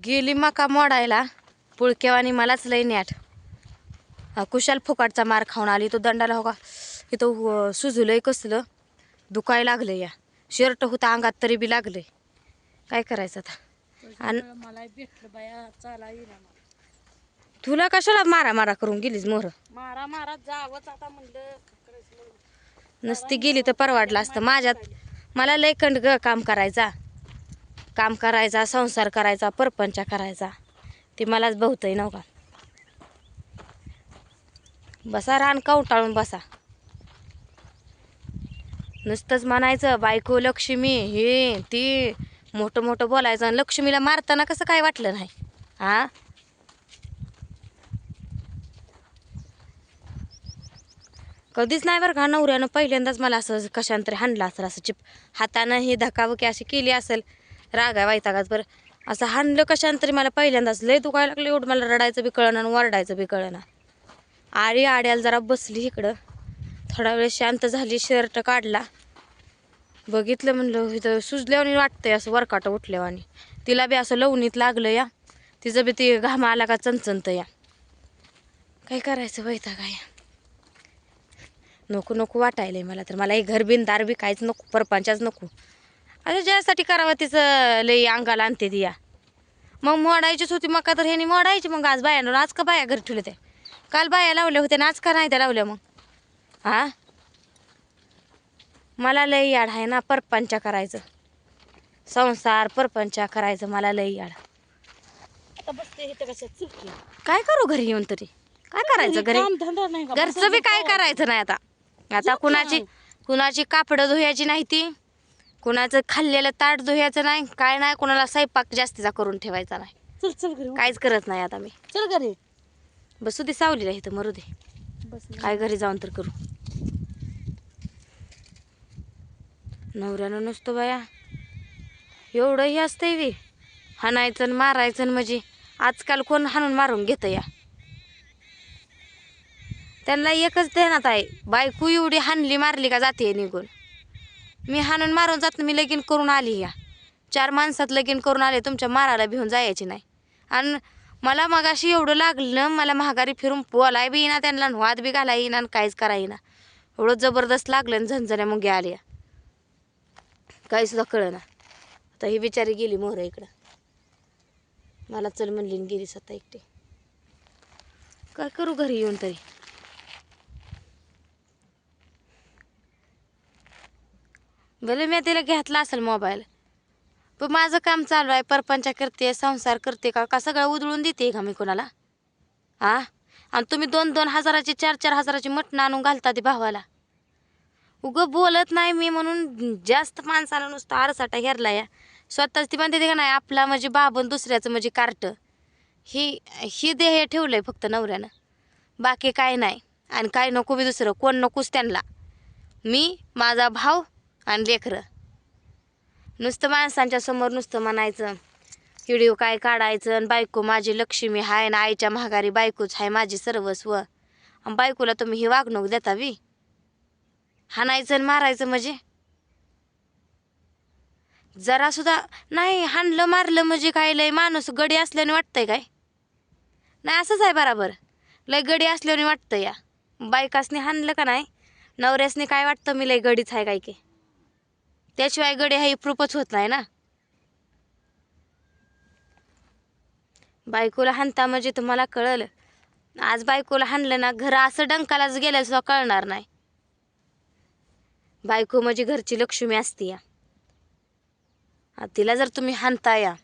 गेली मका मोडायला. पुळकेवानी मलाच लई नॅट कुशाल फुकाटचा मार खाऊन आली. तो दंडाला हो का इथं सुजलंय कसलं. दुखाय लागलं या. शर्ट होता अंगात तरी बी लागलंय. काय करायचं आता? आणि. तुला कशाला मारा मारा करून गेलीस मोर? मारा मारा जावंच आता म्हणलं. नसती गेली तर परवडलं असतं. माझ्यात मला लय कंड ग काम करायचा. काम करायचा संसार करायचा परपंच करायचा. ते मलाच बहुतही नव्हता बसा रान कवटाळून बसा. नुसतंच म्हणायचं बायको लक्ष्मी हे ती. मोठं मोठं बोलायचं आणि लक्ष्मीला मारताना कसं काय वाटलं नाही? हा कधीच नाही बरं का नवऱ्यानं पहिल्यांदाच मला असं कशानंतरी हाणलं असेल असं चिप हातानं ही धकावकी अशी केली असेल. रागा वैतागाच बरं. असं हाणलं कशानंतरी मला पहिल्यांदाच. लय दुखायला लागलं एवढं मला रडायचं बी कळणं आणि वरडायचं बी कळणं आळी आड्याला जरा बसली इकडं. थोडा वेळ शांत झाली शर्ट काढला. बघितलं म्हणलं इथं सुजल्यावानी वाटतंय असं वरकाट उठल्यावानी. तिला बी असं लवणीत लागलं या. तिचं बी ती घाम आला का चणचणत या. काय करायचं वैता काय नको नको वाटायलंय मला तर. मला हे घर बिनदार बी काहीच नको परपांच्याच नको. आता ज्यासाठी करावं तिचं लई अंगाला आणते ती या. मग मोडायचीच होती मका तर ह्यानी मोडायची मग आज बाया आज का बाया घरी ठेवले ते? काल बाया लावल्या होत्या ना आज का नाही त्या लावल्या मग? हा? मला लई याड आहे ना परपंचा करायचं. संसार परपंचा करायचं मला लई याड. काय करू घरी येऊन तरी? काय करायचं घरी? नाही का? घरचं बी काय करायचं नाही आता? आता कुणाची कुणाची कापडं धुयाची नाही ती? कुणाचं खाल्लेलं ताट धुयाचं नाही काय नाही कुणाला स्वयंपाक जास्तीचा करून ठेवायचा नाही. चल चल घरी काहीच करत नाही आता मी. चल घरी. बसू दे सावलीला इथं मरू दे. बस काय घरी जाऊन तर करू. नवऱ्यानं नसतो बाया एवढंही असतंय वे हाणायचं आणि मारायचं आणि म्हणजे आजकाल कोण हाणून मारून घेतं या? त्यांना एकच ध्यानात आहे बायको एवढी हाणली मारली का जाते निघून? मी हाणून मारून जात मी लगीन करून आली या. चार माणसात लगीन करून आले तुमच्या माराला भिवून जायची नाही. आणि मला मगाशी एवढं लागलं मला महागारी फिरून बोलाय बी येईना त्यांना वाद बी घाला येईना आणि काहीच करा येईना. एवढं जबरदस्त लागलं आणि झणझण्या मग आल्या. काही सुद्धा कळना. आता ही बिचारी गेली मोहर इकडं. मला चल म्हणली गेली स्वतः एकटी. काय करू घरी येऊन तरी? भले मी तिला घेतला असेल मोबाईल. पण माझं काम चालू आहे परपंचा करते संसार करते का? का सगळं उधळून देते का मी कोणाला? आ? आणि तुम्ही दोन दोन हजाराची चार चार हजाराची मटणं आणून घालता ते भावाला. उगं बोलत नाही मी म्हणून जास्त माणसाला नुसतं आरसाटा हेरला या स्वतःच ती म्हणते का नाही आपला म्हणजे बाबन दुसऱ्याचं म्हणजे कार्ट. ही ही देह ठेवलंय फक्त नवऱ्यानं. बाकी काय नाही. आणि काय नको मी दुसरं कोण नकोच त्यांना. मी माझा भाव आणि लेकरं. नुसतं माणसांच्या समोर नुसतं म्हणायचं व्हिडिओ काय काढायचं आणि बायको माझी लक्ष्मी हाय ना आईच्या महागारी बायकोच हाय माझी सर्वस्व. आणि बायकोला तुम्ही ही वागणूक देता बी. हाणायचं आणि मारायचं म्हणजे? जरासुद्धा नाही हाणलं मारलं म्हणजे काय? लय माणूस गडी असल्याने वाटतंय काय? नाही असंच आहे बराबर. लय गडी असल्याने वाटतं या. बायकासने हाणलं का नाही? नवऱ्यासने काय वाटतं? मी लय गडीच आहे काय की? त्याशिवाय गडे हा इप्रूपच होत नाही ना. बायकोला हाणता म्हणजे तुम्हाला कळलं. आज बायकोला हाणलं ना घर असं डंकालाच गेलं सुद्धा कळणार नाही. बायको म्हणजे घरची लक्ष्मी असते या. तिला जर तुम्ही हाणता या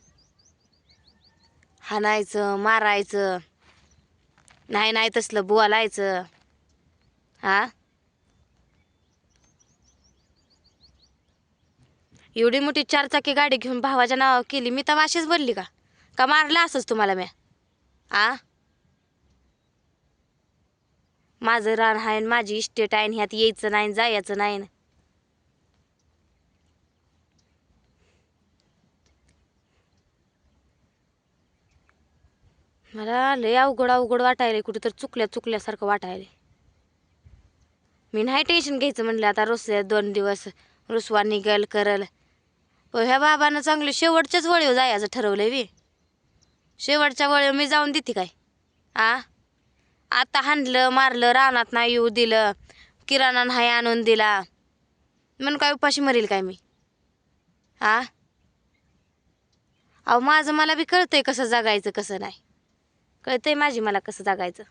हाणायचं मारायचं नाही नाही तसलं बोलायचं हा? एवढी मोठी चारचाकी गाडी घेऊन भावाच्या नावावर केली मी तर अशीच बोलली का? का मारलं असंच तुम्हाला म्या? आ? माझं रान आहे माझी इस्टेट आहे ह्यात यायचं नाही जायचं नाही मला लय अवघड अवघड वाटायला कुठं तर चुकल्या चुकल्यासारखं वाटायला मी नाही टेन्शन घ्यायचं म्हणलं आता रोसल्या दोन दिवस रुसवा निघल करल. पण ह्या बाबानं चांगले शेवटच्याच वळीव जायचं ठरवलंय बी. शेवटच्या वळीव मी जाऊन देते काय? आ? आता हाणलं मारलं रानात नाही येऊ दिलं किराणा नाही आणून दिला. म्हणून काय उपाशी मरेल काय मी? आ? अहो माझं मला बी कळतंय कसं जगायचं कसं नाही. कळतंय माझी मला कसं जगायचं.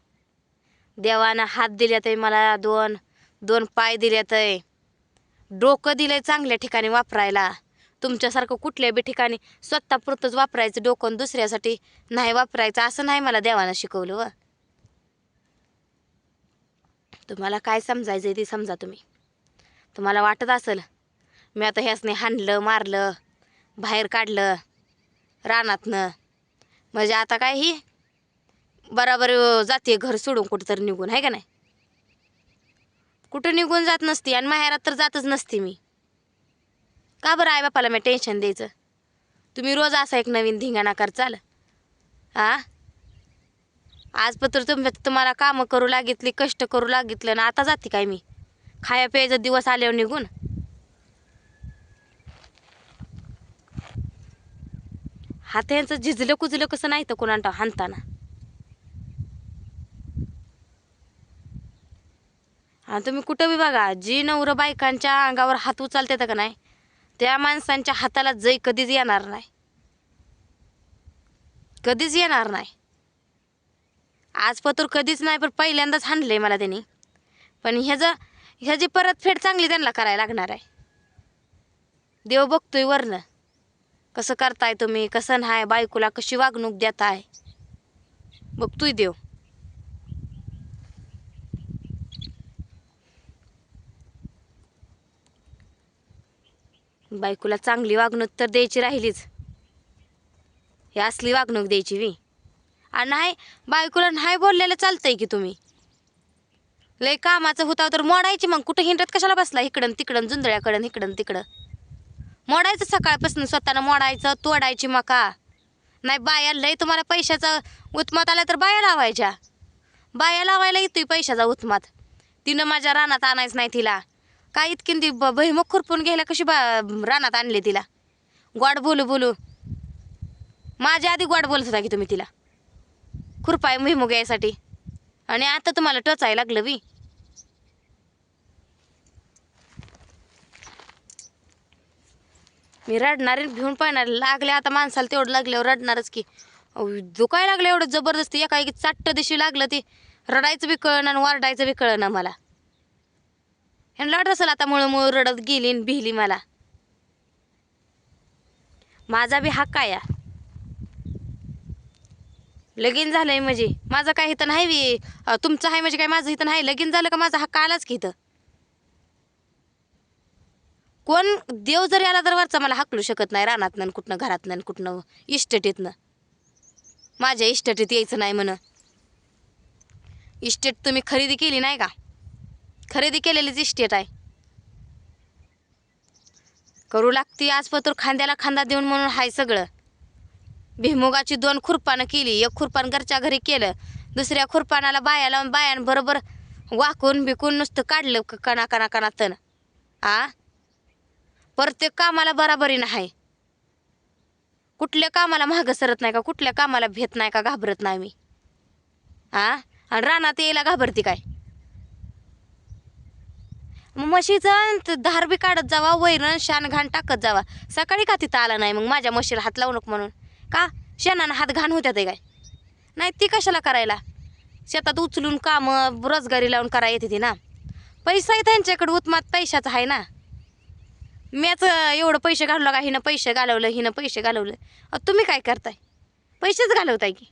देवानं हात दिल्यात आहे मला दोन दोन पाय दिल्यात आहे डोकं दिलंय चांगल्या ठिकाणी वापरायला. तुमच्यासारखं कुठल्या बी ठिकाणी स्वतःपुरतंच वापरायचं डोकं दुसऱ्यासाठी नाही वापरायचं असं नाही मला देवानं शिकवलं व. तुम्हाला काय समजायचं ते समजा तुम्ही. तुम्हाला वाटत असेल मी आता ह्याचने हाणलं मारलं बाहेर काढलं रानातनं. म्हणजे आता काय ही बराबर जाते घर सोडून कुठंतरी निघून आहे का नाही? कुठं निघून जात नसती आणि माहेरात तर जातच नसती मी. का बरं आई बापाला मी टेन्शन द्यायचं? तुम्ही रोज असा एक नवीन धिंगाणा कर चाल. हा आज पत्र तुम तुम्हाला कामं करू लागितली कष्ट करू लागितलं ना आता जाते काय मी? खाया प्यायचा दिवस आल्यावर निघून. हात यांचं झिजलं कुजलं कसं नाही तर कोणाला हाणताना. आणि तुम्ही कुठं बी बघा जी नवरं बायकांच्या अंगावर हात उचलते का नाही? त्या माणसांच्या हाताला जय कधीच येणार नाही. कधीच येणार नाही. आज पतूर कधीच नाही पण पहिल्यांदाच हाणलंय मला त्यांनी. पण ह्याचं ह्याची परतफेड चांगली त्यांना करायला लागणार आहे. देव बघतोय वरनं. कसं करताय तुम्ही कसं नाही बायकोला कशी वागणूक देताय? बघतोय देव. बायकोला चांगली वागणूक तर द्यायची राहिलीच. हे असली वागणूक द्यायची मी आणि नाही बायकोला नाही बोललेलं चालतंय की तुम्ही. लय कामाचं होता तर मोडायची मग. कुठं हिंडत कशाला बसला? इकडं तिकडं जुंदळ्याकडं इकडं तिकडं. मोडायचं सकाळपासून स्वतःनं मोडायचं तोडायची मका. नाही बाया लय तुम्हाला पैशाचा उत्मात आला तर बाया लावायच्या. बाया लावायला येतोय पैशाचा उत्मात. तिनं माझ्या रानात आणायच नाही तिला. काय इतकी ती ब- बहिमुख खुरपून घ्यायला कशी बा रानात आणली तिला? गोड बोलू बोलू. माझ्या आधी गोड बोलत होता की तुम्ही तिला. खुरपाय भुईमुग यायसाठी. आणि आता तुम्हाला टचायला लागलं बी. मी रडणार आणि भिवून पाहणार. लागले आता माणसाला तेवढं लागल्यावर रडणारच की. अहो, दुखायला लागलं एवढं जबरदस्ती. एका एक चाट्ट दिशी लागलं ते. रडायचं बी कळणं आणि वारडायचं बी कळणं मला. ह्यांना वाटत असेल आता मुळं मुळं रडत गेली आणि भिली मला. माझा बी हक्क आहे लगीन झालंय म्हणजे. माझं काय इथं नाही तुमचं आहे म्हणजे काय माझं इथं नाही. लगीन झालं का माझा हक्क आलाच की इथं. कोण देव जरी आला तर वरचा मला हाकलू शकत नाही रानातनं कुठनं घरातनं कुठनं इस्टेटीतनं माझ्या इस्टेटीत यायचं नाही म्हण. इस्टेट तुम्ही खरेदी केली नाही का? खरेदी केलेलीच इस्टेट आहे. करू लागती आज पत्र खांद्याला खांदा देऊन म्हणून हाय सगळं. भिमुगाची दोन खुरपानं केली एक खुरपान घरच्या घरी केलं दुसऱ्या खुरपानाला बाया लावून बायांबरोबर वाकून बिकून नुसतं काढलं कणा कणा कणा तण. आ? प्रत्येक कामाला बराबरी नाही कुठल्या कामाला मागं सरत नाही का? कुठल्या कामाला भेट नाही का? घाबरत नाही मी. आ? आणि रानात यायला घाबरती काय? मग म्हशीचं त- धार बी काढत जावा वैरण शान घाण टाकत जावा. सकाळी का तिथं आला नाही मग? माझ्या म्हशीला हात लावू नको म्हणून. का? शेणानं हात घाण होत्या ते काय? नाही ती कशाला करायला? शेतात उचलून कामं रोजगारी लावून करा येते ती ना. पैसा त्यांच्याकडे उत्मात पैशाचा आहे ना. मीच एवढं पैसे घालवलं का हिनं पैसे घालवलं हिनं पैसे घालवलं. अहो, तुम्ही काय करताय? पैसेच घालवताय की.